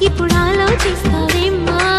ఇప్పుడు